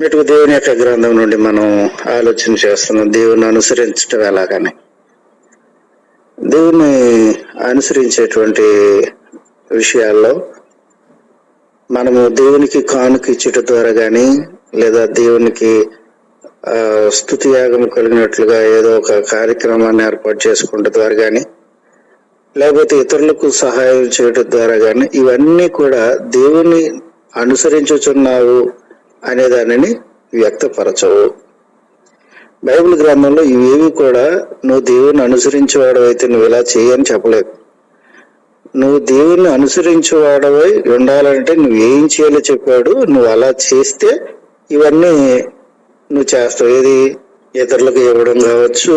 ఇటు దేవుని యొక్క గ్రంథం నుండి మనం ఆలోచన చేస్తున్నాం. దేవుని అనుసరించడం ఎలాగని. దేవుని అనుసరించేటువంటి విషయాల్లో మనము దేవునికి కానుక ఇచ్చుట ద్వారా కానీ లేదా దేవునికి స్థుతి యాగం కలిగినట్లుగా ఏదో ఒక కార్యక్రమాన్ని ఏర్పాటు చేసుకుంటే ద్వారా కానీ లేకపోతే ఇతరులకు సహాయం చేయడం ద్వారా కానీ ఇవన్నీ కూడా దేవుని అనుసరించుచున్నావు అనే దానిని వ్యక్తపరచవు. బైబిల్ గ్రంథంలో ఇవేవి కూడా నువ్వు దేవుని అనుసరించేవాడు అయితే నువ్వు ఇలా చేయని చెప్పలేదు. నువ్వు దేవుని అనుసరించేవాడవై ఉండాలంటే నువ్వు ఏం చేయాలో చెప్పాడు నువ్వు అలా చేస్తే ఇవన్నీ నువ్వు చేస్తావు. ఏది? ఇతరులకు ఇవ్వడం కావచ్చు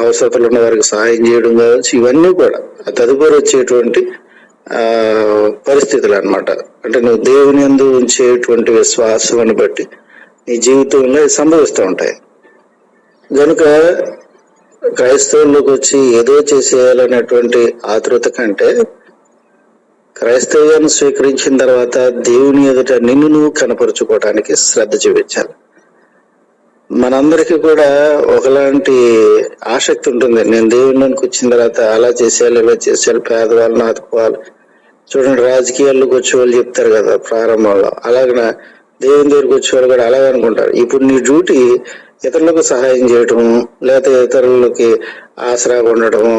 అవసరతలు ఉన్న వారికి సహాయం చేయడం కావచ్చు ఇవన్నీ కూడా. తదుపరి వచ్చేటువంటి పరిస్థితులు అన్నమాట అంటే నువ్వు దేవుని ఎందు ఉంచేటువంటి విశ్వాసాన్ని బట్టి నీ జీవితంలో సంభవిస్తూ ఉంటాయి. కనుక క్రైస్తవుల్లోకి వచ్చి ఏదో చేసేయాలనేటువంటి ఆతృత కంటే క్రైస్తవ్యాన్ని స్వీకరించిన తర్వాత దేవుని ఎదుట నిన్ను నువ్వు కనపరుచుకోవడానికి శ్రద్ధ చూపించాలి. మనందరికీ కూడా ఒకలాంటి ఆసక్తి ఉంటుంది. నేను దేవుళ్ళకి వచ్చిన తర్వాత అలా చేసేయాలి ఇలా చేసేయాలి పేదవాళ్ళని ఆదుకోవాలి చూడండి రాజకీయాల్లోకి వచ్చే వాళ్ళు చెప్తారు కదా ప్రారంభంలో. అలాగే దేవుని దగ్గరికి వచ్చే వాళ్ళు కూడా అలాగే అనుకుంటారు. ఇప్పుడు నీ డ్యూటీ ఇతరులకు సహాయం చేయటం లేకపోతే ఇతరులకి ఆసరాగా ఉండటము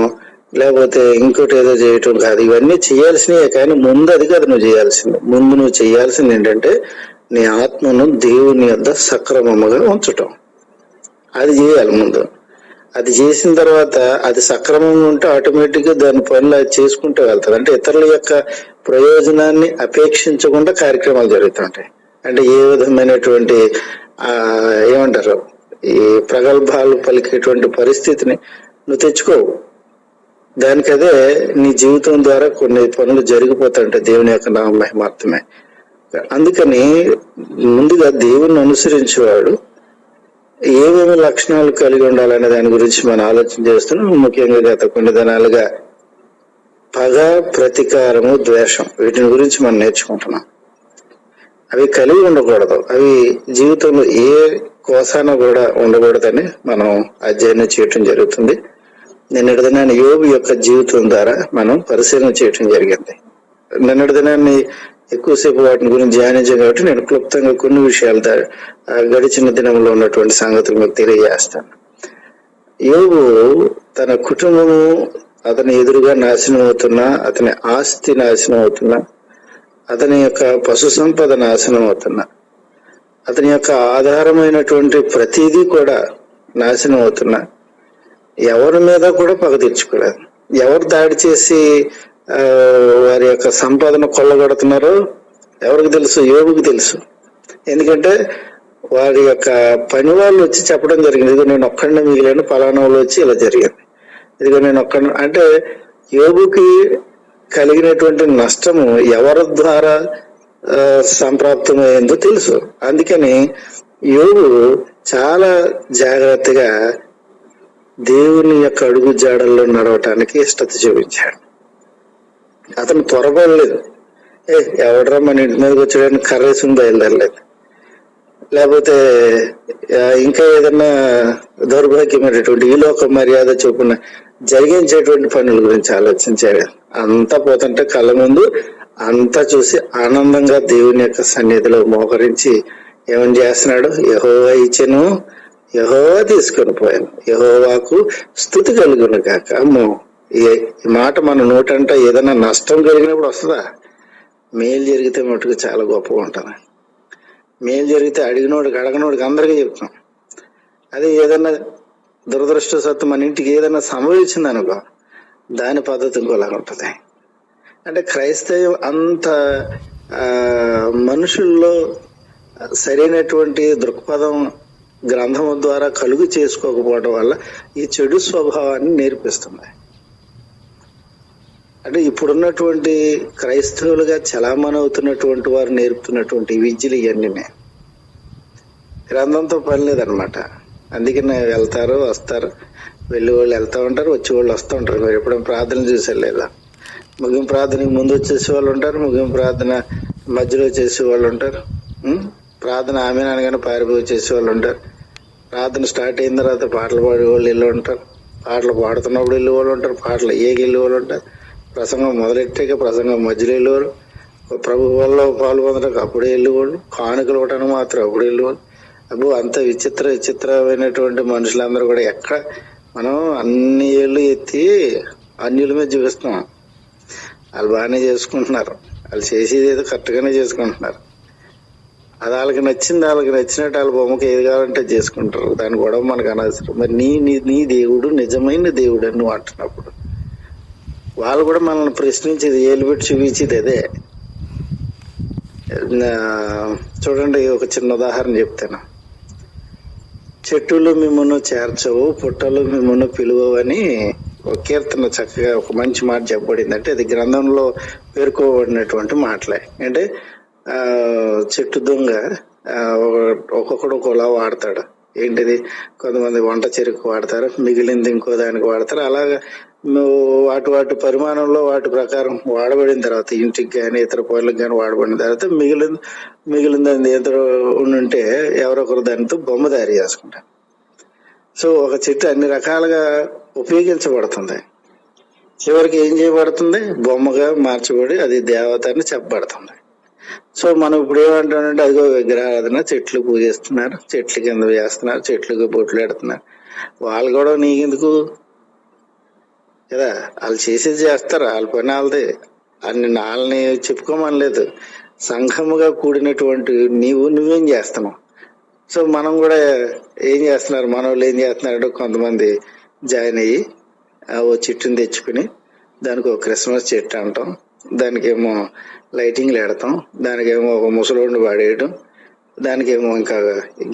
లేకపోతే ఇంకోటి ఏదో చేయటం కాదు. ఇవన్నీ చేయాల్సినవే కానీ ముందు అది కాదు నువ్వు చేయాల్సింది. ముందు నువ్వు చేయాల్సింది ఏంటంటే నీ ఆత్మను దేవుని యొద్ద సక్రమముగా ఉంచటం. అది చేయాలి ముందు. అది చేసిన తర్వాత అది సక్రమంగా ఉంటే ఆటోమేటిక్గా దాని పనులు అది చేసుకుంటూ వెళ్తుంది అంటే ఇతరుల యొక్క ప్రయోజనాన్ని అపేక్షించకుండా కార్యక్రమాలు జరుగుతుంటాయి అంటే ఏ విధమైనటువంటి ఆ ఏమంటారు ఈ ప్రగల్భాలు పలికేటువంటి పరిస్థితిని నువ్వు తెచ్చుకోవు. దానికదే నీ జీవితం ద్వారా కొన్ని పనులు జరిగిపోతాయంటే దేవుని యొక్క నామ మహిమార్థమే అందుకని ముందుగా దేవుణ్ణి అనుసరించేవాడు ఏమేమి లక్షణాలు కలిగి ఉండాలనే దాని గురించి మనం ఆలోచన చేస్తున్నాం. ముఖ్యంగా గత కొన్ని దినాలుగా పగ ప్రతీకారము ద్వేషం వీటిని గురించి మనం నేర్చుకుంటున్నాం. అవి కలిగి ఉండకూడదు. అవి జీవితంలో ఏ కోసాన కూడా ఉండకూడదని మనం అధ్యయనం చేయటం జరుగుతుంది. నిన్నటి దినాన్ని యోగు యొక్క జీవితం ద్వారా మనం పరిశీలన చేయటం జరిగింది. నిన్నటి దినాన్ని ఎక్కువసేపు వాటిని గురించి ధ్యానించాం కాబట్టి నేను క్లుప్తంగా కొన్ని విషయాలు గడిచిన దినంలో ఉన్నటువంటి సంగతులు మీకు తెలియజేస్తాను. యోగు తన కుటుంబము అతని ఎదురుగా నాశనం అవుతున్నా అతని ఆస్తి నాశనం అవుతున్నా అతని యొక్క పశు సంపద నాశనం అవుతున్నా అతని యొక్క ఆధారమైనటువంటి ప్రతిదీ కూడా నాశనం అవుతున్నా ఎవరి మీద కూడా పగ తెచ్చుకోలేదు ఎవరు దాడి చేసి వారి యొక్క సంపాదన కొల్లగొడుతున్నారో. ఎవరికి తెలుసు? యోగుకి తెలుసు. ఎందుకంటే వారి యొక్క పని వాళ్ళు వచ్చి చెప్పడం జరిగింది. ఇదిగో నేను ఒక్కడిని మిగిలిన పలానా వాళ్ళు వచ్చి ఇలా జరిగింది ఇదిగో నేను ఒక్క అంటే యోగుకి కలిగినటువంటి నష్టము ఎవరి ద్వారా సంప్రాప్తమైందో తెలుసు. అందుకని యోగు చాలా జాగ్రత్తగా దేవుని యొక్క అడుగు జాడల్లో నడవటానికి ఇష్టత చూపించాడు. అతను త్వరపడలేదు ఏ ఎవడరా మన ఇంటి మీదకి వచ్చాడని కర్రేసుకుని బయలుదేరలేదు. లేకపోతే ఇంకా ఏదన్నా దౌర్భాగ్యమైనటువంటి ఈ లోక మర్యాద చొప్పున జరిగించేటువంటి పనుల గురించి ఆలోచించాడు. అంతా పోతుంటే కళ్ళ ముందు అంతా చూసి ఆనందంగా దేవుని యొక్క సన్నిధిలో మోకరించి ఏమని చేస్తున్నాడు? యహోవా ఇచ్చాను యహోవా తీసుకొని పోయాను. యహోవాకు స్థుతి కలుగును కాక అమ్మో. ఈ మాట మన నోటంట ఏదైనా నష్టం కలిగినప్పుడు వస్తుందా? మేలు జరిగితే మటుకు చాలా గొప్పగా ఉంటుంది. మేలు జరిగితే అడిగినోడికి అడగనోడికి అందరికీ చెప్తాం అదే ఏదైనా దురదృష్టవశాత్తు మన ఇంటికి ఏదైనా సంభవించింది అనుకో దాని పద్ధతి ఇంకోలాగా ఉంటుంది. అంటే క్రైస్తవం అంత మనుషుల్లో సరైనటువంటి దృక్పథం గ్రంథం ద్వారా కలుగు చేసుకోకపోవడం వల్ల ఈ చెడు స్వభావాన్ని నేర్పిస్తుంది. అంటే ఇప్పుడున్నటువంటి క్రైస్తవులుగా చలామణి అవుతున్నటువంటి వారు నేర్పుతున్నటువంటి విద్యలు ఇవన్నీ గ్రంథంతో పని లేదనమాట అందుకనే వెళ్తారు వస్తారు. వెళ్ళి వాళ్ళు వెళ్తూ ఉంటారు వచ్చే వాళ్ళు వస్తూ ఉంటారు. మీరు ఎప్పుడైనా ప్రార్థన చూసారు లేదా ముగింపు ప్రార్థనకి ముందు వచ్చేసే వాళ్ళు ఉంటారు ముగింపు ప్రార్థన మధ్యలో చేసే వాళ్ళు ఉంటారు. ప్రార్థన ఆమె అనగానే పారిపోయి చేసే వాళ్ళు ఉంటారు. ప్రార్థన స్టార్ట్ అయిన తర్వాత పాటలు పాడే వాళ్ళు వెళ్ళి ఉంటారు. పాటలు పాడుతున్నప్పుడు వెళ్ళే వాళ్ళు ఉంటారు. పాటలు ఏగి వెళ్ళే వాళ్ళు ఉంటారు. ప్రసంగం మొదలెట్టాక ప్రసంగం మధ్యలో వెళ్ళేవారు ప్రభు వల్ల పాల్పొందడానికి అప్పుడే వెళ్ళేవాళ్ళు. కానుకలు ఇవ్వడానికి మాత్రం అప్పుడు వెళ్ళేవాళ్ళు. అబ్బో అంత విచిత్ర విచిత్రమైనటువంటి మనుషులందరూ కూడా ఎక్కడ మనం అన్ని ఏళ్ళు ఎత్తి అన్యుల మీద చూపిస్తున్నాం. వాళ్ళు బాగానే చేసుకుంటున్నారు. వాళ్ళు చేసేది ఏదో కరెక్ట్గానే చేసుకుంటున్నారు. అది వాళ్ళకి నచ్చింది వాళ్ళకి నచ్చినట్టు వాళ్ళ బొమ్మకి ఏది కావాలంటే అది చేసుకుంటారు. దాని గొడవ మనకు అనవసరం. మరి నీ నీ నీ దేవుడు నిజమైన దేవుడు అని నువ్వు అంటున్నప్పుడు వాళ్ళు కూడా మనల్ని ప్రశ్నించేది ఏలు పెట్టి చూపించేది అదే. చూడండి ఒక చిన్న ఉదాహరణ చెప్తాను. చెట్టులు మిమ్మల్ని చేర్చవు పుట్టలు మిమ్మల్ని పిలువని ఒక కీర్తన చక్కగా ఒక మంచి మాట చెప్పబడింది అంటే అది గ్రంథంలో పేర్కోబడినటువంటి మాటలే. అంటే చెట్టు దొంగ ఒక- ఒక్కొక్కడు ఒకలా వాడతాడు. ఏంటిది? కొంతమంది వంట చెరుకు వాడతారు మిగిలింది ఇంకో దానికి వాడతారు. అలాగా వాటి వాటి పరిమాణంలో వాటి ప్రకారం వాడబడిన తర్వాత ఇంటికి కానీ ఇతర పనులకు కానీ వాడబడిన తర్వాత మిగిలిన మిగిలింది ఏదో ఉంటే ఎవరొకరు దానితో బొమ్మ తయారు చేసుకుంటారు. సో ఒక చెట్టు అన్ని రకాలుగా ఉపయోగించబడుతుంది. చివరికి ఏం చేయబడుతుంది? బొమ్మగా మార్చబడి అది దేవత అని చెప్పబడుతుంది. సో మనం ఇప్పుడు ఏమంటామంటే అదిగో విగ్రహారాధన చెట్లు పూజిస్తున్నారు చెట్లు కింద వేస్తున్నారు చెట్లకు బొట్లు పెడుతున్నారు. వాళ్ళు కూడా నీకెందుకు? కదా? వాళ్ళు చేసేది చేస్తారు వాళ్ళ పని వాళ్ళది. అన్ని వాళ్ళని చెప్పుకోమనలేదు. సంఘముగా కూడినటువంటి నీవు నువ్వేం చేస్తున్నావు? సో మనం కూడా ఏం చేస్తున్నారు? మన వాళ్ళు ఏం చేస్తున్నారు కొంతమంది జాయిన్ అయ్యి ఆ ఓ చెట్టుని తెచ్చుకుని దానికి ఒక క్రిస్మస్ చెట్టు అంటాం. దానికేమో లైటింగ్లు పెడతాం. దానికేమో ఒక ముసలోడిని వాడేయడం దానికేమో ఇంకా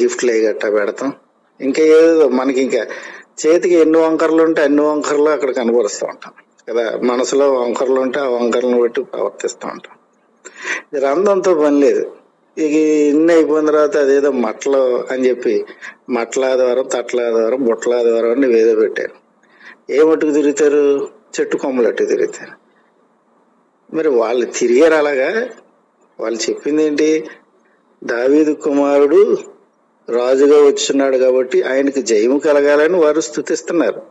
గిఫ్ట్లు అవి గట్టా పెడతాం. ఇంకా ఏదో మనకి ఇంకా చేతికి ఎన్ని వంకరలు ఉంటే అన్ని వంకరలు అక్కడ కనబరుస్తూ ఉంటాం. కదా? మనసులో వంకరలు ఉంటే ఆ వంకరలను బట్టి ప్రవర్తిస్తూ ఉంటాం. ఇది రంధంతో పని లేదు. ఇక ఇన్ని అయిపోయిన తర్వాత అదేదో మట్టలు అని చెప్పి మట్ల ఆదివారం తట్ల ఆదివారం బుట్టల ఆదివారం అని వేదో పెట్టారు. ఏ మట్టుకు తిరుగుతారు? చెట్టు కొమ్మలు అట్టు తిరుగుతారు. మరి వాళ్ళు తిరిగారు అలాగా? వాళ్ళు చెప్పింది ఏంటి? దావీదు కుమారుడు రాజుగా వచ్చున్నాడు కాబట్టి ఆయనకి జయము కలగాలని వారు స్థుతిస్తున్నారు.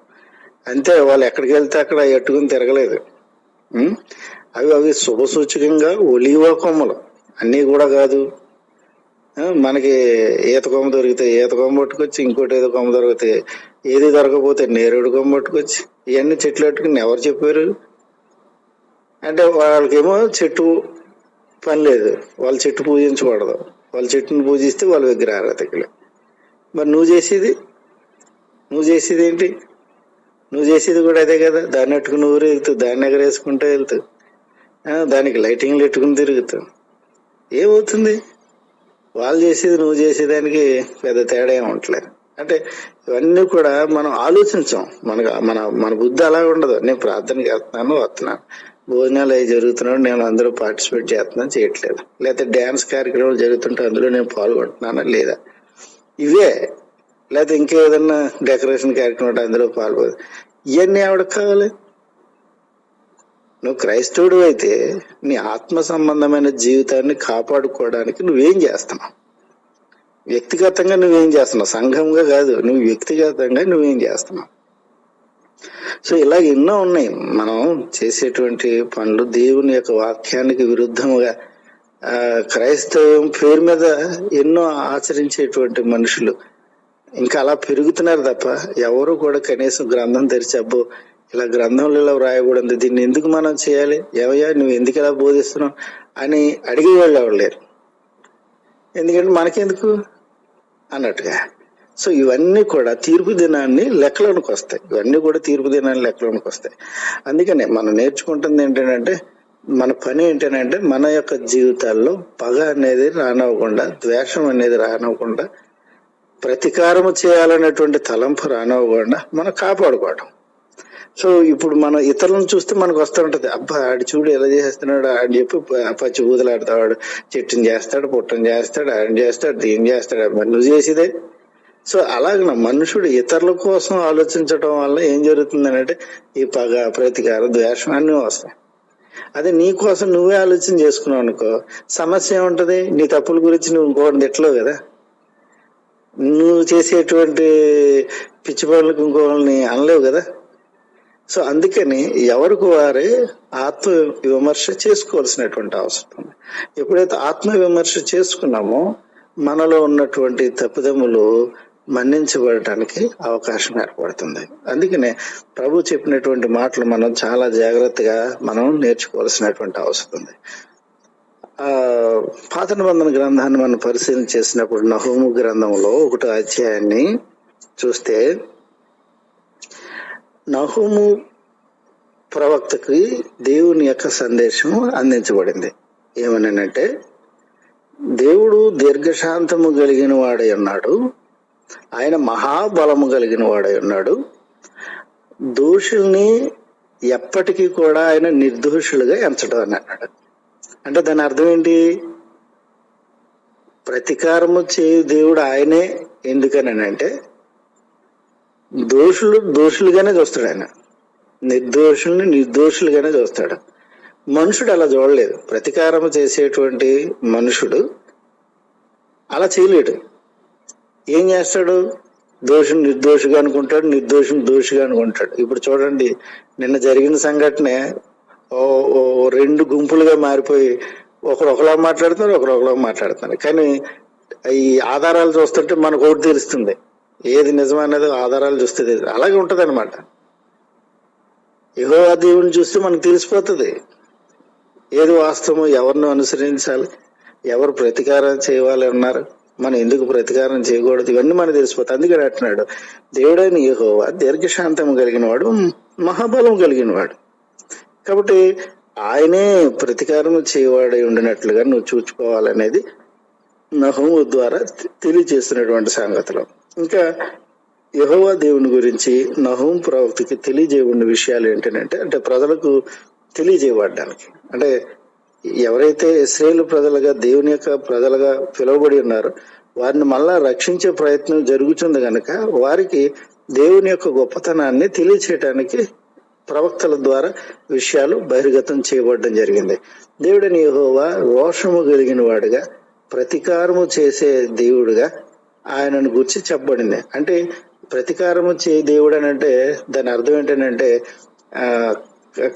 అంతే వాళ్ళు ఎక్కడికి వెళ్తే అక్కడ ఎట్టుకుని తిరగలేదు. అవి అవి శుభ సూచకంగా ఒలివ కొమ్మలు. అన్నీ కూడా కాదు. మనకి ఈత కొమ్మ దొరికితే ఈత కొమ్మ పట్టుకొచ్చి ఇంకోటి ఏదో కొమ్మ దొరికితే ఏది దొరకపోతే నేరేడు కొమ్మ పట్టుకొచ్చి ఇవన్నీ చెట్లు పెట్టుకుని ఎవరు చెప్పారు? అంటే వాళ్ళకేమో చెట్టు పని లేదు. వాళ్ళ చెట్టు పూజించకూడదు. వాళ్ళ చెట్టుని పూజిస్తే వాళ్ళు విగ్రహారాధకులు మరి నువ్వు చేసేది? నువ్వు చేసేది ఏంటి? నువ్వు చేసేది కూడా అదే కదా. దాన్ని పెట్టుకుని నువ్వు వెళ్తావు దాన్ని ఎగరేసుకుంటూ వెళ్తావు దానికి లైటింగ్లు పెట్టుకుని తిరుగుతావు ఏమవుతుంది? వాళ్ళు చేసేది నువ్వు చేసేదానికి పెద్ద తేడా ఏమి ఉండట్లేదు అంటే ఇవన్నీ కూడా మనం ఆలోచించాం. మనకు మన మన బుద్ధి అలా ఉండదు. నేను ప్రార్థనకి వెళ్తున్నాను వస్తున్నాను. భోజనాలు అవి జరుగుతున్నాడు నేను అందులో పార్టిసిపేట్ చేస్తున్నాను చేయట్లేదు. లేకపోతే డ్యాన్స్ కార్యక్రమాలు జరుగుతుంటే అందులో నేను పాల్గొంటున్నానా లేదా? ఇవే. లేకపోతే ఇంకేదన్నా డెకరేషన్ కార్యక్రమం ఉంటే అందులో పాల్గొదు ఇవన్నీ ఎవరికి కావాలి? నువ్వు క్రైస్తవుడు అయితే నీ ఆత్మ సంబంధమైన జీవితాన్ని కాపాడుకోవడానికి నువ్వేం చేస్తున్నావు? వ్యక్తిగతంగా నువ్వేం చేస్తున్నావు? సంఘంగా కాదు. నువ్వు వ్యక్తిగతంగా నువ్వేం చేస్తున్నావు? సో ఇలాగ ఎన్నో ఉన్నాయి. మనం చేసేటువంటి పనులు దేవుని యొక్క వాక్యానికి విరుద్ధముగా క్రైస్తవం పేరు మీద ఎన్నో ఆచరించేటువంటి మనుషులు. ఇంకా అలా పెరుగుతున్నారు తప్ప ఎవరు కూడా కనీసం గ్రంథం తెరిచి అబ్బో ఇలా గ్రంథంలో ఇలా వ్రాయకూడదు దీన్ని ఎందుకు మనం చేయాలి? ఏమయ్యా నువ్వు ఎందుకు ఇలా బోధిస్తున్నావు? అని అడిగే వాళ్ళు ఎవరు లేరు. ఎందుకంటే మనకెందుకు? అన్నట్టుగా. సో ఇవన్నీ కూడా తీర్పు దినాన్ని లెక్కలోనికి వస్తాయి. ఇవన్నీ కూడా తీర్పు దినాన్ని లెక్కలోనికి వస్తాయి. అందుకనే మనం నేర్చుకుంటుంది ఏంటంటే మన పని ఏంటంటే మన యొక్క జీవితాల్లో పగ అనేది రానవ్వకుండా ద్వేషం అనేది రానివ్వకుండా ప్రతీకారము చేయాలనేటువంటి తలంపు రానివ్వకుండా మనం కాపాడుకోవడం సో ఇప్పుడు మనం ఇతరులను చూస్తే మనకు వస్తూ ఉంటుంది అబ్బా ఆడి చూడు ఎలా చేస్తున్నాడు అని చెప్పి పచ్చి ఊదలాడతాడు చెట్టుని చేస్తాడు పుట్టని చేస్తాడు ఆయన చేస్తాడు దీన్ని చేస్తాడు మరి నువ్వు చేసేదే సో అలాగ మనుషుడు ఇతరుల కోసం ఆలోచించడం వల్ల ఏం జరుగుతుంది అంటే ఈ పగ ప్రతికార ద్వేషం అన్నీ వస్తాయి. అదే నీ కోసం నువ్వే ఆలోచన చేసుకున్నావు అనుకో సమస్య ఏముంటది? నీ తప్పుల గురించి నువ్వు ఇంకోటి తిట్టలేవు కదా. నువ్వు చేసేటువంటి పిచ్చి పనులకు ఇంకోళ్ళని అనలేవు కదా. సో అందుకని ఎవరికి వారే ఆత్మ విమర్శ చేసుకోవాల్సినటువంటి అవసరం ఉంది. ఎప్పుడైతే ఆత్మ విమర్శ చేసుకున్నామో మనలో ఉన్నటువంటి తప్పుదమ్ములు మన్నించబడటానికి అవకాశం ఏర్పడుతుంది. అందుకనే ప్రభు చెప్పినటువంటి మాటలు మనం చాలా జాగ్రత్తగా మనం నేర్చుకోవాల్సినటువంటి అవసరం ఉంది. ఆ పాత నిబంధన గ్రంథాన్ని మనం పరిశీలన చేసినప్పుడు నహోము గ్రంథంలో ఒకటో అధ్యాయాన్ని చూస్తే నహోము ప్రవక్తకి దేవుని యొక్క సందేశం అందించబడింది. ఏమనంటే దేవుడు దీర్ఘశాంతము కలిగిన వాడై ఉన్నాడు. ఆయన మహాబలము కలిగిన వాడై ఉన్నాడు. దోషుల్ని ఎప్పటికీ కూడా ఆయన నిర్దోషులుగా ఎంచడం అని అన్నాడు. అంటే దాని అర్థం ఏంటి? ప్రతీకారము చేయు దేవుడు ఆయనే. ఎందుకని అంటే దోషులు దోషులుగానే చూస్తాడు ఆయన. నిర్దోషుల్ని నిర్దోషులుగానే చూస్తాడు. మనుషుడు అలా చూడలేదు. ప్రతీకారం చేసేటువంటి మనుషుడు అలా చేయలేడు. ఏం చేస్తాడు? దోషం నిర్దోషిగా అనుకుంటాడు నిర్దోషం దోషిగా అనుకుంటాడు. ఇప్పుడు చూడండి నిన్న జరిగిన సంఘటనే ఓ ఓ రెండు గుంపులుగా మారిపోయి ఒకరు ఒకలా మాట్లాడుతున్నారు ఒకరు ఒకలా మాట్లాడుతున్నారు. కానీ ఈ ఆధారాలు చూస్తుంటే మనకు ఒకటి తెలుస్తుంది. ఏది నిజమనేది ఆధారాలు చూస్తే అలాగే ఉంటది అనమాట యహోవా దేవుని చూస్తే మనకు తెలిసిపోతుంది. ఏది వాస్తవం ఎవరిని అనుసరించాలి ఎవరు ప్రతీకారం చేయాలి అన్నారు. మనం ఎందుకు ప్రతికారం చేయకూడదు? ఇవన్నీ మనకు తెలిసిపోతాయి. అందుకని అంటున్నాడు దేవుడైన యహోవా దీర్ఘశాంతం కలిగిన వాడు మహాబలం కలిగిన వాడు కాబట్టి ఆయనే ప్రతికారం చేయవాడై ఉండినట్లుగా నువ్వు చూచుకోవాలనేది నహము ద్వారా తెలియజేస్తున్నటువంటి సంగతులు. ఇంకా యహోవా దేవుని గురించి నహోం ప్రవక్తకి తెలియజేయబడిన విషయాలు ఏంటంటే అంటే ప్రజలకు తెలియజేయబడ్డానికి. అంటే ఎవరైతే ఇస్రాయేల్ ప్రజలుగా దేవుని యొక్క ప్రజలుగా పిలువబడి ఉన్నారో వారిని మళ్ళా రక్షించే ప్రయత్నం జరుగుతుంది గనక వారికి దేవుని యొక్క గొప్పతనాన్ని తెలియచేయటానికి ప్రవక్తల ద్వారా విషయాలు బహిర్గతం చేయబడడం జరిగింది. దేవుడని యెహోవా రోషము కలిగిన వాడుగా ప్రతీకారము చేసే దేవుడుగా ఆయనను గురించి చెప్పబడింది. అంటే ప్రతీకారము చే దేవుడు అని అంటే దాని అర్థం ఏంటంటే ఆ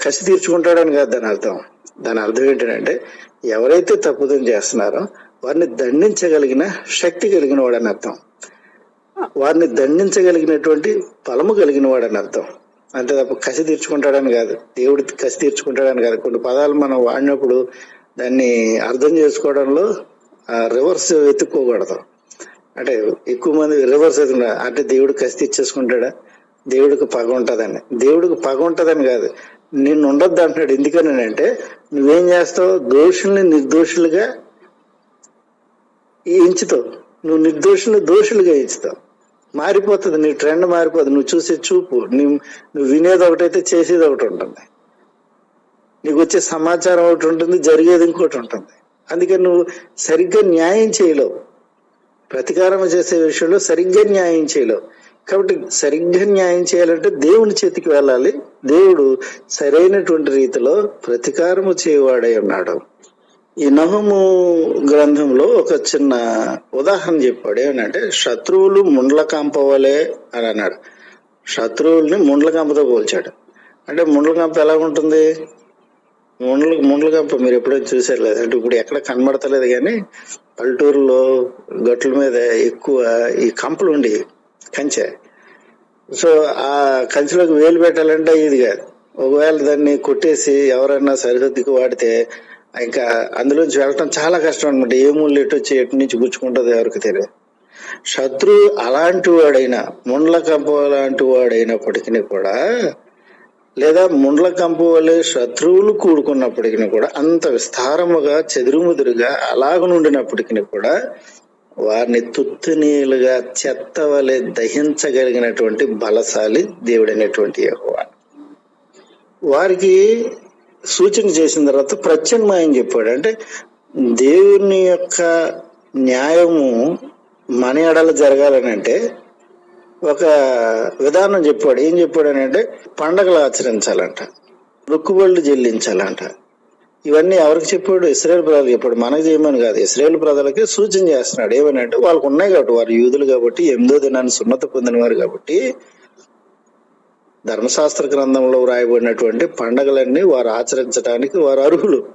కసి తీర్చుకుంటాడని కాదు దాని అర్థం. దాని అర్థం ఏంటంటే ఎవరైతే తప్పుదం చేస్తున్నారో వారిని దండించగలిగిన శక్తి కలిగిన వాడని అర్థం. వారిని దండించగలిగినటువంటి బలము కలిగిన వాడని అర్థం. అంతే తప్ప కసి తీర్చుకుంటాడని కాదు. దేవుడు కసి తీర్చుకుంటాడని కాదు. కొన్ని పదాలు మనం వాడినప్పుడు దాన్ని అర్థం చేసుకోవడంలో రివర్స్ వెతుక్కోకూడదు. అంటే ఎక్కువ మంది రివర్స్ అవుతున్నారు అంటే దేవుడు కసి తీర్చేసుకుంటాడా? దేవుడికి పగ ఉంటదని. దేవుడికి పగ ఉంటదని కాదు. నిన్ను ఉండద్దు అంటున్నాడు. ఎందుకని అంటే నువ్వేం చేస్తావు? దోషుల్ని నిర్దోషులుగా ఎంచుతావు. నువ్వు నిర్దోషుల్ని దోషులుగా ఎంచుతావు. మారిపోతుంది. నీ ట్రెండ్ మారిపోతుంది నువ్వు చూసే చూపు. నీ నువ్వు వినేది ఒకటైతే చేసేది ఒకటి ఉంటుంది. నీకు వచ్చే సమాచారం ఒకటి ఉంటుంది. జరిగేది ఇంకోటి ఉంటుంది. అందుకని నువ్వు సరిగ్గా న్యాయం చేయలేవు. ప్రతీకారం చేసే విషయంలో సరిగ్గా న్యాయం చేయలేవు. కాబట్టి సరిగ్గా న్యాయం చేయాలంటే దేవుని చేతికి వెళ్ళాలి. దేవుడు సరైనటువంటి రీతిలో ప్రతీకారము చేయవాడై ఉన్నాడు. ఈ నహము గ్రంథంలో ఒక చిన్న ఉదాహరణ చెప్పాడు. ఏమంటే శత్రువులు ముండ్ల కంపవలే అని అన్నాడు. శత్రువుల్ని ముండ్ల కంపతో పోల్చాడు. అంటే ముండ్ల కంప ఎలా ఉంటుంది? ముండ్ల ముండ్ల కంప మీరు ఎప్పుడైనా చూసారు లేదు అంటే ఇప్పుడు ఎక్కడ కనబడతలేదు కానీ పల్లెటూరులో గట్ల మీద ఎక్కువ ఈ కంపలు ఉండేవి. కంచె. సో ఆ కంచెలోకి వేలు పెట్టాలంటే ఇది కాదు. ఒకవేళ దాన్ని కొట్టేసి ఎవరైనా సరిహద్దుకు వాడితే ఇంకా అందులోంచి వెళ్ళటం చాలా కష్టం అనమాట ఏ మూలు ఎటు వచ్చి ఎటు నుంచి గుచ్చుకుంటుంది ఎవరికి తెలియదు. శత్రు అలాంటి వాడైనా ముండ్ల కంపు లాంటి వాడైనప్పటికీ కూడా లేదా ముండ్ల కంపు వలె శత్రువులు కూడుకున్నప్పటికీ కూడా అంత విస్తారముగా చెదురుముదురుగా అలాగనుండినప్పటికీ కూడా వారిని తుత్తునీలుగా చెత్త వలె దహించగలిగినటువంటి బలశాలి దేవుడైనటువంటి యెహోవా. వారికి సూచన చేసిన తర్వాత ప్రత్యామ్నాయం చెప్పాడు. అంటే దేవుని యొక్క న్యాయము మన ఎడల జరగాలని అంటే ఒక విధానం చెప్పాడు. ఏం చెప్పాడు అని అంటే పండగలు ఆచరించాలంట రుక్కుబళ్ళు చెల్లించాలంట. ఇవన్నీ ఎవరికి చెప్పాడు? ఇస్రాయేల్ ప్రజలకు చెప్పాడు. మనకు చేయమని కాదు. ఇస్రాయేల్ ప్రజలకి సూచన చేస్తున్నాడు. ఏమని అంటే వాళ్ళకు ఉన్నాయి కాబట్టి వారు యూదులు కాబట్టి ఎనిమిదో దినాన్ని సున్నత పొందిన వారు కాబట్టి ధర్మశాస్త్ర గ్రంథంలో వ్రాయబడినటువంటి పండగలన్నీ వారు ఆచరించడానికి వారు అర్హులు.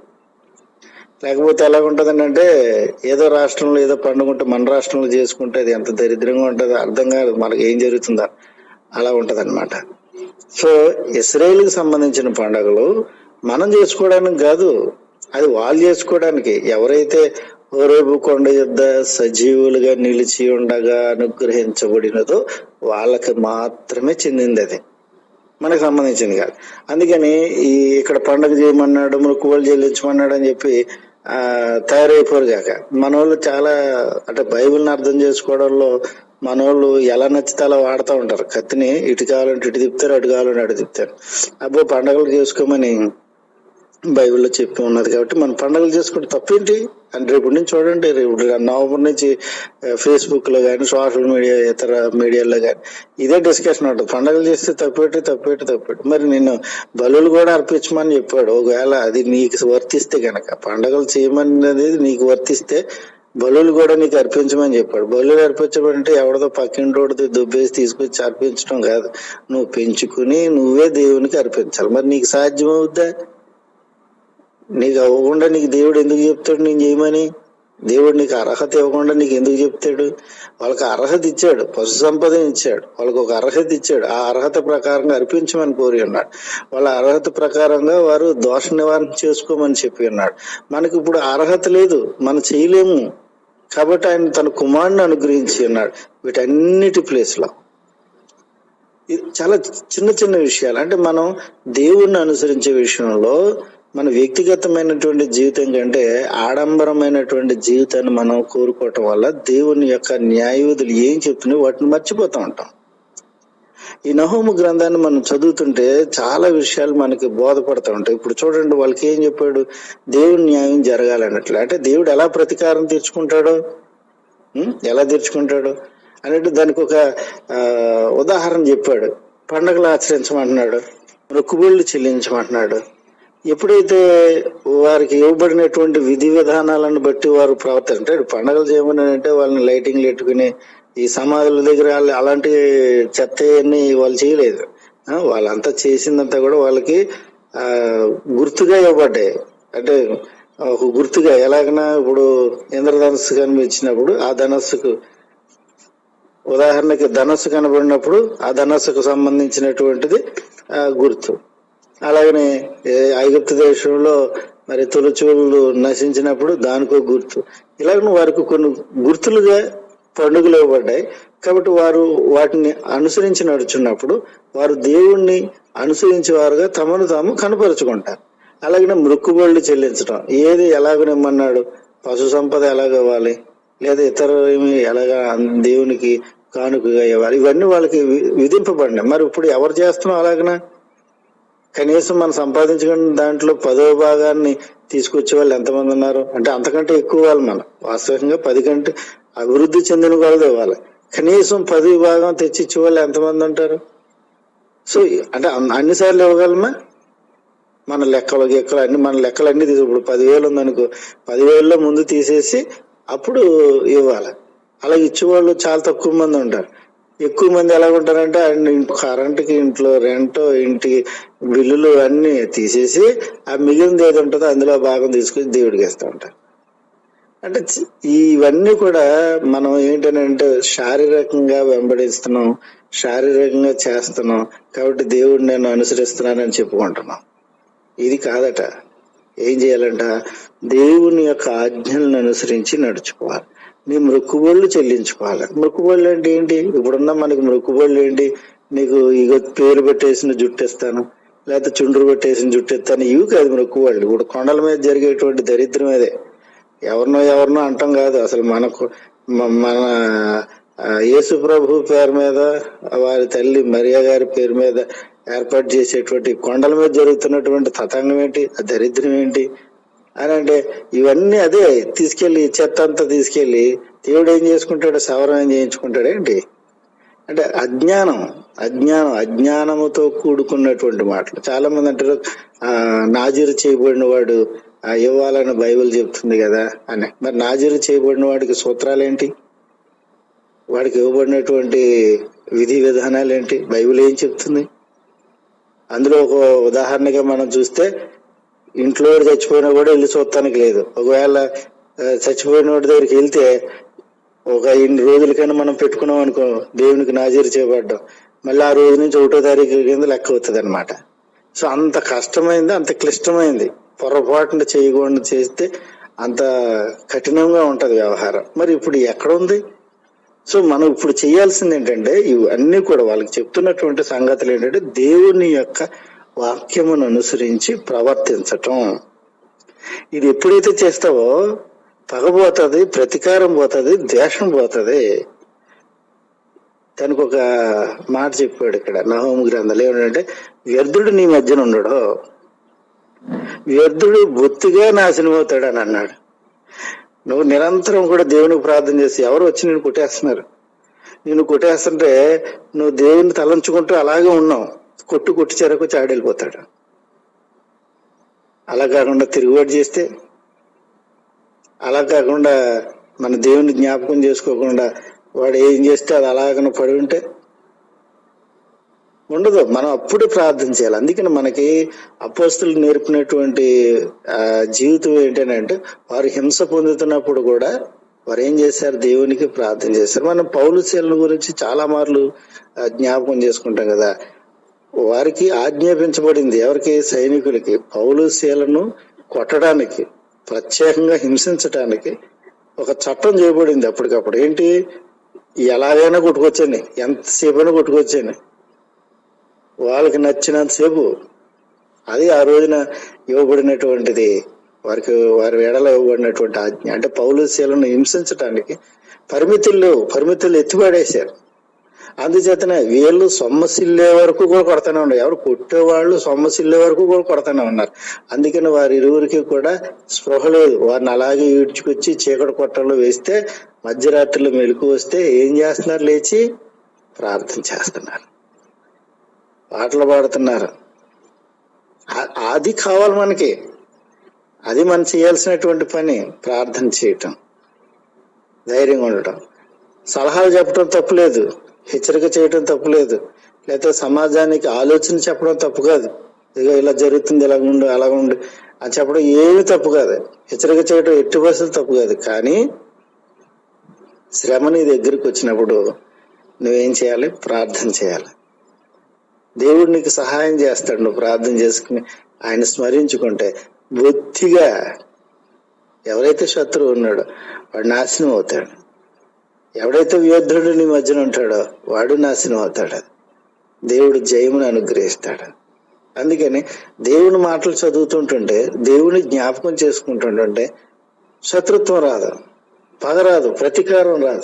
లేకపోతే ఎలా ఉంటదండి అంటే ఏదో రాష్ట్రంలో ఏదో పండుగ ఉంటే మన రాష్ట్రంలో చేసుకుంటే అది ఎంత దరిద్రంగా ఉంటుందో అర్థం కాదు. మనకి ఏం జరుగుతుందో అలా ఉంటదన్నమాట. సో ఇస్రాయేల్కి సంబంధించిన పండుగలు మనం చేసుకోవడానికి కాదు అది వాళ్ళు చేసుకోవడానికి. ఎవరైతే ఓరేపు కొండ యుద్ధ సజీవులుగా నిలిచి ఉండగా అనుగ్రహించబడినదో వాళ్ళకి మాత్రమే చెందింది అది. మనకు సంబంధించింది కాదు. అందుకని ఈ ఇక్కడ పండుగ చేయమన్నాడు మొక్కుబళ్ళు చెల్లించమన్నాడు అని చెప్పి ఆ తయారైపోరు కాక. మన వాళ్ళు చాలా అంటే బైబిల్ని అర్థం చేసుకోవడంలో మన వాళ్ళు ఎలా నచ్చితే అలా వాడుతూ ఉంటారు. కత్తిని ఇటు కావాలంటే ఇటు తిప్పుతారు అటు కావాలంటే అటు తిప్పుతారు. అబ్బో పండగలు చేసుకోమని బైబిల్లో చెప్పి ఉన్నది కాబట్టి మనం పండుగలు చేసుకుంటే తప్పేంటి? అంటే రేపు నుంచి చూడండి రేపు నవంబర్ నుంచి ఫేస్బుక్లో కానీ సోషల్ మీడియా ఇతర మీడియాలో కానీ ఇదే డిస్కషన్ ఉంటుంది. పండుగలు చేస్తే తప్పేటి తప్పేటి తప్పేటి. మరి నిన్ను బలులు కూడా అర్పించమని చెప్పాడు. ఒకవేళ అది నీకు వర్తిస్తే కనుక పండుగలు చేయమనేది నీకు వర్తిస్తే బలులు కూడా నీకు అర్పించమని చెప్పాడు. బలులు అర్పించమంటే ఎవరిదో పక్కింటోడిది దుబ్బేసి తీసుకొచ్చి అర్పించడం కాదు. నువ్వు పెంచుకుని నువ్వే దేవునికి అర్పించాలి. మరి నీకు సాధ్యం అవుద్దా నీకు అవ్వకుండా నీకు దేవుడు ఎందుకు చెప్తాడు? నేను చేయమని? దేవుడు నీకు అర్హత ఇవ్వకుండా నీకు ఎందుకు చెప్తాడు? వాళ్ళకి అర్హత ఇచ్చాడు పశు సంపదను ఇచ్చాడు వాళ్ళకి ఒక అర్హత ఇచ్చాడు. ఆ అర్హత ప్రకారంగా అర్పించమని కోరి ఉన్నాడు వాళ్ళ అర్హత ప్రకారంగా వారు దోష నివారణ చేసుకోమని చెప్పి ఉన్నాడు మనకి ఇప్పుడు అర్హత లేదు మనం చేయలేము. కాబట్టి ఆయన తన కుమారుని అనుగ్రహించి ఉన్నాడు వీటన్నిటి ప్లేస్లో. చాలా చిన్న చిన్న విషయాలు. అంటే మనం దేవుణ్ణి అనుసరించే విషయంలో మన వ్యక్తిగతమైనటువంటి జీవితం కంటే ఆడంబరమైనటువంటి జీవితాన్ని మనం కోరుకోవటం వల్ల దేవుని యొక్క న్యాయవిధులు ఏం చెప్తున్నాయి వాటిని మర్చిపోతూ ఉంటాం. ఈ నహోము గ్రంథాన్ని మనం చదువుతుంటే చాలా విషయాలు మనకి బోధపడుతూ ఉంటాయి. ఇప్పుడు చూడండి వాళ్ళకి ఏం చెప్పాడు? దేవుని న్యాయం జరగాలన్నట్లు. అంటే దేవుడు ఎలా ప్రతీకారం తీర్చుకుంటాడో? ఎలా తీర్చుకుంటాడు? అన్నట్టు దానికి ఒక ఉదాహరణ చెప్పాడు. పండగలు ఆచరించమంటున్నాడు. మొక్కుబళ్ళు చెల్లించమంటున్నాడు. ఎప్పుడైతే వారికి ఇవ్వబడినటువంటి విధి విధానాలను బట్టి వారు ప్రవర్తన అంటే పండగలు చేయమని అంటే వాళ్ళని లైటింగ్లు పెట్టుకుని ఈ సమాధుల దగ్గర వాళ్ళు అలాంటి చెత్త అన్ని వాళ్ళు చేయలేదు. వాళ్ళంతా చేసిందంతా కూడా వాళ్ళకి గుర్తుగా ఇవ్వబడ్డాయి. అంటే ఒక గుర్తుగా ఎలాగైనా ఇప్పుడు ఇంద్రధనస్సు కనిపించినప్పుడు ఆ ధనస్సుకు ఉదాహరణకి ధనస్సు కనబడినప్పుడు ఆ ధనస్సుకు సంబంధించినటువంటిది గుర్తు. అలాగనే ఏ ఐగుప్తు దేశంలో మరి తొలిచూళ్ళు నశించినప్పుడు దానికో గుర్తు. ఇలాగ వారికి కొన్ని గుర్తులుగా పండుగలు ఇవ్వబడ్డాయి. కాబట్టి వారు వాటిని అనుసరించి నడుచున్నప్పుడు వారు దేవుణ్ణి అనుసరించే వారుగా తమను తాము కనపరుచుకుంటారు. అలాగనే మృక్కుబళ్ళు చెల్లించడం ఏది ఎలాగనిమ్మన్నాడు పశు సంపద ఎలాగ ఇవ్వాలి? లేదా ఇతర ఎలాగా దేవునికి కానుకగా ఇవ్వాలి? ఇవన్నీ వాళ్ళకి వి- విధింపబడినాయి. మరి ఇప్పుడు ఎవరు చేస్తున్నాం అలాగనా? కనీసం మనం సంపాదించుకున్న దాంట్లో పదో భాగాన్ని తీసుకొచ్చే వాళ్ళు ఎంతమంది ఉన్నారు? అంటే అంతకంటే ఎక్కువ వాళ్ళు మనం వాస్తవికంగా పది కంటే అభివృద్ధి చెందిన వాళ్ళది ఇవ్వాలి. కనీసం పది భాగం తెచ్చిచ్చే వాళ్ళు ఎంతమంది ఉంటారు? సో అంటే అన్- అన్నిసార్లు ఇవ్వగలమా? మన లెక్కలు గెక్కలు అన్ని మన లెక్కలు అన్ని తీసు ఇప్పుడు పదివేలు ఉందనుకో పదివేలలో ముందు తీసేసి అప్పుడు ఇవ్వాలి. అలా ఇచ్చేవాళ్ళు చాలా తక్కువ మంది ఉంటారు. ఎక్కువ మంది ఎలా ఉంటారంటే అన్ని కరెంటుకి ఇంట్లో రెంట్ ఇంటి బిల్లులు అన్ని తీసేసి ఆ మిగిలినది ఏది ఉంటుందో అందులో భాగం తీసుకొని దేవుడికి ఇస్తూ ఉంటారు. అంటే ఇవన్నీ కూడా మనం ఏంటంటే శారీరకంగా వెంబడిస్తున్నాం శారీరకంగా చేస్తున్నాం కాబట్టి దేవుడు నేను అనుసరిస్తున్నానని చెప్పుకుంటున్నాం. ఇది కాదట. ఏం చేయాలంట? దేవుని యొక్క ఆజ్ఞలను అనుసరించి నడుచుకోవాలి. నీ మృక్కుబోళ్ళు చెల్లించుకోవాలి. మృక్కుబోళ్ళు అంటే ఏంటి? ఇప్పుడున్న మనకి మృక్కుబోళ్ళు ఏంటి? నీకు ఇగో పేరు పెట్టేసిన జుట్టు ఇస్తాను లేకపోతే చుండ్రు పెట్టేసిన జుట్టు ఇస్తాను ఇవి కాదు మృక్కుబోళ్ళు ఇప్పుడు కొండల మీద జరిగేటువంటి దరిద్రం అదే. ఎవరినో ఎవరినో అంటాం కాదు. అసలు మనకు మన యేసు ప్రభు పేరు మీద వారి తల్లి మరియా గారి పేరు మీద ఏర్పాటు చేసేటువంటి కొండల మీద జరుగుతున్నటువంటి తతంగం ఏంటి? ఆ దరిద్రం ఏంటి? అని అంటే ఇవన్నీ అదే తీసుకెళ్ళి చెత్త అంతా తీసుకెళ్ళి దేవుడు ఏం చేసుకుంటాడు? సవరణం చేయించుకుంటాడు? ఏంటి? అంటే అజ్ఞానం అజ్ఞానం అజ్ఞానముతో కూడుకున్నటువంటి మాటలు. చాలా మంది అంటారు ఆ నాజీరు చేయబడిన వాడు ఆ ఇవ్వాలని బైబిల్ చెప్తుంది కదా అని. మరి నాజీరు చేయబడిన వాడికి సూత్రాలు ఏంటి? వాడికి ఇవ్వబడినటువంటి విధి విధానాలు ఏంటి? బైబిల్ ఏం చెప్తుంది? అందులో ఒక ఉదాహరణగా మనం చూస్తే ఇంట్లో చచ్చిపోయినా కూడా వెళ్ళి చూడటానికి లేదు. ఒకవేళ చచ్చిపోయిన వాడి దగ్గరికి వెళ్తే ఒక ఇన్ని రోజులకైనా మనం పెట్టుకున్నాం అనుకో దేవునికి నాజీరు చేయబడ్డాం. మళ్ళీ ఆ రోజు నుంచి ఒకటో తారీఖు కింద లెక్క అవుతుంది అనమాట సో అంత కష్టమైంది అంత క్లిష్టమైంది. పొరపాటున చేయకుండా చేస్తే అంత కఠినంగా ఉంటది వ్యవహారం. మరి ఇప్పుడు ఎక్కడ ఉంది? సో మనం ఇప్పుడు చేయాల్సింది ఏంటంటే ఇవన్నీ కూడా వాళ్ళకి చెప్తున్నటువంటి సంగతులు ఏంటంటే దేవుని యొక్క వాక్యమును అనుసరించి ప్రవర్తించటం. ఇది ఎప్పుడైతే చేస్తావో పగబోతుంది ప్రతీకారం పోతుంది ద్వేషం పోతుంది. దానికి ఒక మాట చెప్పాడు ఇక్కడ నహోము గ్రంథాలు ఏమంటే వ్యర్థుడు నీ మధ్యన ఉండడు. వ్యర్థుడు బొత్తిగా నాశనం అవుతాడు అని అన్నాడు. నువ్వు నిరంతరం కూడా దేవునికి ప్రార్థన చేసి ఎవరు వచ్చి నేను కొట్టేస్తున్నారు? నేను కొట్టేస్తుంటే నువ్వు దేవుని తలంచుకుంటూ అలాగే ఉన్నావు. కొట్టు కొట్టు చెరకు చాడెళ్ళిపోతాడు అలా కాకుండా తిరుగుబాటు చేస్తే అలా కాకుండా మన దేవుని జ్ఞాపకం చేసుకోకుండా వాడు ఏం చేస్తే అది అలాగనే పడి ఉంటే ఉండదు. మనం అప్పుడే ప్రార్థన చేయాలి. అందుకని మనకి అపోస్తులు నేర్పినటువంటి ఆ, జీవితం ఏంటంటే వారు హింస పొందుతున్నప్పుడు కూడా వారు ఏం చేశారు? దేవునికి ప్రార్థన చేశారు. మనం పౌలు శీలను గురించి చాలా మార్లు జ్ఞాపకం చేసుకుంటాం కదా. వారికి ఆజ్ఞాపించబడింది. ఎవరికి? సైనికులకి. పౌలు శీలను కొట్టడానికి ప్రత్యేకంగా హింసించడానికి ఒక చట్టం చేయబడింది అప్పటికప్పుడు. ఏంటి? ఎలాగైనా కొట్టుకొచ్చని ఎంతసేపైనా కొట్టుకొచ్చాను వాళ్ళకి నచ్చినంతసేపు అది ఆ రోజున ఇవ్వబడినటువంటిది. వారికి వారి వేడలో ఇవ్వబడినటువంటి ఆజ్ఞ. అంటే పౌలు శీలను హింసించడానికి పరిమితులు లేవు. పరిమితులు ఎత్తిపడేశారు. అందుచేతనే వీళ్ళు సొమ్మసిల్లే వరకు కూడా కొడతానే ఉన్నారు. ఎవరు కొట్టేవాళ్ళు సొమ్మసిల్లే వరకు కూడా కొడతానే ఉన్నారు. అందుకని వారి ఇరువురికి కూడా స్పృహ లేదు. వారిని అలాగే ఈడ్చుకొచ్చి చీకటి కొట్టలు వేస్తే మధ్యరాత్రిలో మెలకు వస్తే ఏం చేస్తున్నారు? లేచి ప్రార్థన చేస్తున్నారు. పాటలు పాడుతున్నారు. అది కావాలి మనకి. అది మనం చేయాల్సినటువంటి పని ప్రార్థన చేయటం. ధైర్యంగా ఉండటం. సలహాలు చెప్పడం తప్పులేదు హెచ్చరిక చేయటం తప్పులేదు లేకపోతే సమాజానికి ఆలోచన చెప్పడం తప్పు కాదు. ఇదిగో ఇలా జరుగుతుంది ఇలా ఉండు అలా ఉండు అని చెప్పడం ఏమి తప్పు కాదు. హెచ్చరిక చేయడం ఎట్టి పరిస్థితులు తప్పు కాదు. కానీ శ్రమ నీ దగ్గరికి వచ్చినప్పుడు నువ్వేం చేయాలి? ప్రార్థన చేయాలి. దేవుడు నీకు సహాయం చేస్తాడు. నువ్వు ప్రార్థన చేసుకుని ఆయన స్మరించుకుంటే బొత్తిగా ఎవరైతే శత్రువు ఉన్నాడో వాడు నాశనం అవుతాడు. ఎవడైతే యోధుడు నీ మధ్యన ఉంటాడో వాడు నాశనం అవుతాడు. దేవుడు జయమును అనుగ్రహిస్తాడు. అందుకని దేవుని మాటలు చదువుతుంటుంటే దేవుని జ్ఞాపకం చేసుకుంటుంటుంటే శత్రుత్వం రాదు పగ రాదు ప్రతీకారం రాదు.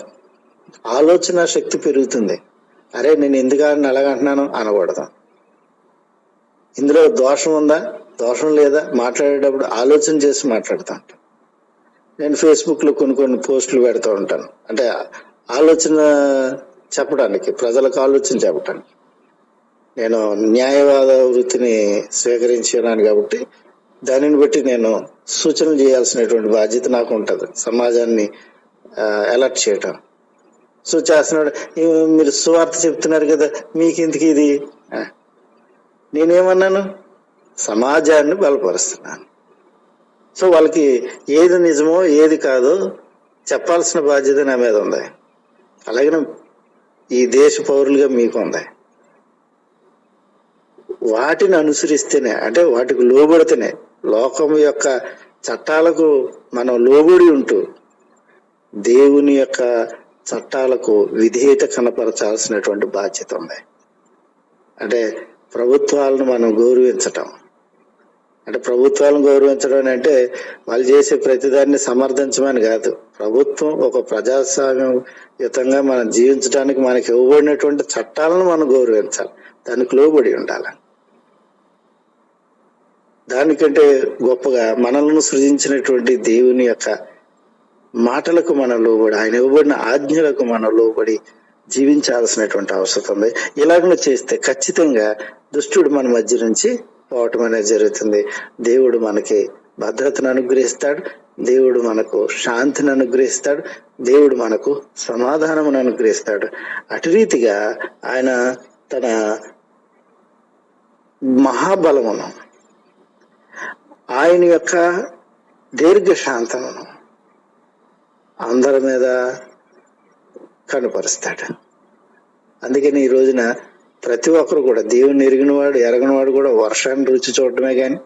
ఆలోచన శక్తి పెరుగుతుంది. అరే నేను ఎందుకు అని అలాగంటున్నాను అనకూడదు. ఇందులో దోషం ఉందా? దోషం లేదా? మాట్లాడేటప్పుడు ఆలోచన చేసి మాట్లాడుతా నేను ఫేస్బుక్లో కొన్ని కొన్ని పోస్టులు పెడతా ఉంటాను. అంటే ఆలోచన చెప్పడానికి ప్రజలకు ఆలోచన చెప్పడానికి. నేను న్యాయవాద వృత్తిని స్వీకరించాను కాబట్టి దానిని బట్టి నేను సూచనలు చేయాల్సినటువంటి బాధ్యత నాకు ఉంటుంది. సమాజాన్ని అలర్ట్ చేయటం. సో చేస్తున్నాడు. మీరు సువార్త చెప్తున్నారు కదా మీకెందుకు ఇది? నేనేమన్నాను? సమాజాన్ని బలపరుస్తున్నాను. సో వాళ్ళకి ఏది నిజమో ఏది కాదో చెప్పాల్సిన బాధ్యత నా మీద ఉంది. అలాగే ఈ దేశ పౌరులుగా మీకు ఉంది. వాటిని అనుసరిస్తేనే అంటే వాటికి లోబడితేనే లోకం యొక్క చట్టాలకు మనం లోబడి ఉంటూ దేవుని యొక్క చట్టాలకు విధేయత కనపరచాల్సినటువంటి బాధ్యత ఉంది. అంటే ప్రభుత్వాలను మనం గౌరవించటం అంటే ప్రభుత్వాలను గౌరవించడం అంటే వాళ్ళు చేసే ప్రతిదాన్ని సమర్థించమని కాదు. ప్రభుత్వం ఒక ప్రజాస్వామ్యయుతంగా మనం జీవించడానికి మనకి ఇవ్వబడినటువంటి చట్టాలను మనం గౌరవించాలి. దానికి లోబడి ఉండాలి. దానికంటే గొప్పగా మనల్ని సృజించినటువంటి దేవుని యొక్క మాటలకు మనం లోబడి ఆయన ఇవ్వబడిన ఆజ్ఞలకు మనం లోబడి జీవించాల్సినటువంటి అవసరం ఉంది. ఇలాగ చేస్తే ఖచ్చితంగా దుష్టుడు మన మధ్య నుంచి పోవటం అనేది జరుగుతుంది. దేవుడు మనకి భద్రతను అనుగ్రహిస్తాడు. దేవుడు మనకు శాంతిని అనుగ్రహిస్తాడు. దేవుడు మనకు సమాధానమును అనుగ్రహిస్తాడు. అటు రీతిగా ఆయన తన మహాబలమును ఆయన యొక్క దీర్ఘ శాంతమును అందరి మీద కనుపరుస్తాడు. అందుకని ఈ రోజున ప్రతి ఒక్కరు కూడా దేవుని ఎరిగినవాడు ఎరగనివాడు కూడా వర్షాన్ని రుచి చూడటమే కానీ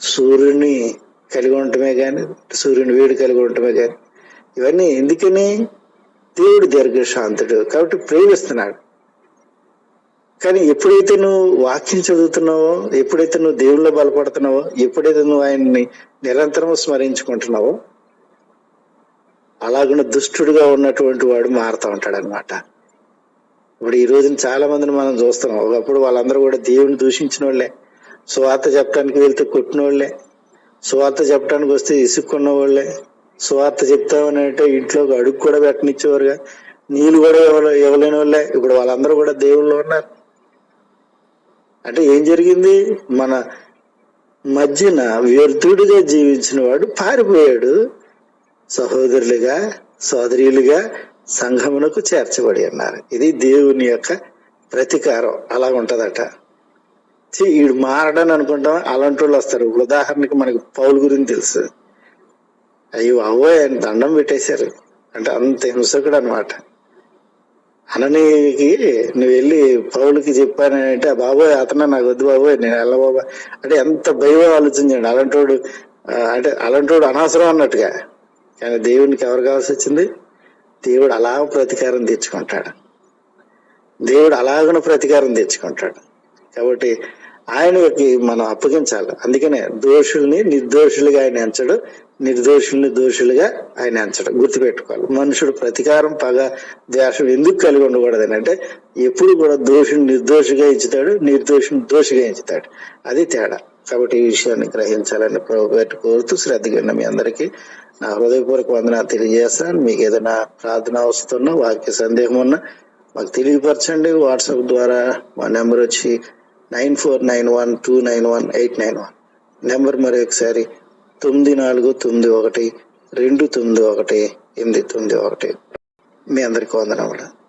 సూర్యుని కలిగి ఉండటమే కానీ సూర్యుని వేడి కలిగి ఉండటమే కానీ ఇవన్నీ ఎందుకని? దేవుడు దీర్ఘశాంతుడు కాబట్టి ప్రేమిస్తున్నాడు. కానీ ఎప్పుడైతే నువ్వు వాక్యం చదువుతున్నావో ఎప్పుడైతే నువ్వు దేవుళ్ళు బలపడుతున్నావో ఎప్పుడైతే నువ్వు ఆయన్ని నిరంతరం స్మరించుకుంటున్నావో అలాగున్న దుష్టుడుగా ఉన్నటువంటి వాడు మారుతా ఉంటాడు అనమాట ఇప్పుడు ఈ రోజున చాలా మందిని మనం చూస్తున్నాం. ఒకప్పుడు వాళ్ళందరూ కూడా దేవుని దూషించిన వాళ్ళే సువార్త చెప్పడానికి వెళ్తే కొట్టిన వాళ్ళే సువార్త చెప్పడానికి వస్తే ఇసుక్కున్న వాళ్ళే సువార్త చెప్తామని అంటే ఇంట్లో ఒక అడుగు కూడా పెట్టనిచ్చేవారుగా. నీళ్ళు కూడా ఇవ్వ ఇవ్వలేని వాళ్ళే ఇప్పుడు వాళ్ళందరూ కూడా దేవుళ్ళు ఉన్నారు. అంటే ఏం జరిగింది? మన మధ్యన వ్యర్థుడిగా జీవించిన వాడు పారిపోయాడు. సహోదరులుగా సోదరీలుగా సంఘమునకు చేర్చబడి అన్నారు. ఇది దేవుని యొక్క ప్రతీకారం. అలా ఉంటదట. ఛీ, ఈడు మారడని అనుకుంటాం అలాంటి వాళ్ళు వస్తారు ఉదాహరణకి మనకి పౌలు గురించి తెలుసు. అయ్యో అవ్వో ఆయన దండం పెట్టేశారు. అంటే అంత హింసకుడు అనమాట అననీకి నువ్వు వెళ్ళి పౌలకి చెప్పానంటే "ఆ బాబోయ్ అతను నాకు వద్దు బాబోయ్ నేను వెళ్ళ బాబా. అంటే ఎంత భయం ఆలోచించండి అలాంటోడు అంటే అలాంటోడు అనవసరం అన్నట్టుగా. కానీ దేవునికి ఎవరు కావాల్సి వచ్చింది? దేవుడు అలా ప్రతీకారం తెచ్చుకుంటాడు దేవుడు అలాగన ప్రతీకారం తెచ్చుకుంటాడు కాబట్టి ఆయనకి మనం అప్పగించాలి. అందుకనే దోషుల్ని నిర్దోషులుగా ఆయన ఎంచడు. నిర్దోషుల్ని దోషులుగా ఆయన ఎంచడం గుర్తుపెట్టుకోవాలి. మనుషుడు ప్రతీకారం పగ ద్వేషం ఎందుకు కలిగి ఉండకూడదు అంటే ఎప్పుడు కూడా దోషుని నిర్దోషిగా ఎంచుతాడు నిర్దోషుని దోషిగా ఎంచుతాడు. అది తేడా. కాబట్టి ఈ విషయాన్ని గ్రహించాలని ప్రభు కోరుతూ శ్రద్ధగా మీ అందరికీ నా హృదయపూర్వక వందనాలు తెలియజేస్తాను మీకు ఏదైనా ప్రార్థన వస్తున్నా వాక్య సందేహం ఉన్నా మాకు తెలియపరచండి. వాట్సాప్ ద్వారా మా నెంబర్ వచ్చి nine four nine one two nine one eight nine one. Number మరి ఒకసారి తొమ్మిది నాలుగు తొమ్మిది ఒకటి రెండు తొమ్మిది ఒకటి ఎనిమిది తొమ్మిది ఒకటి. మీ అందరికీ వందనములు.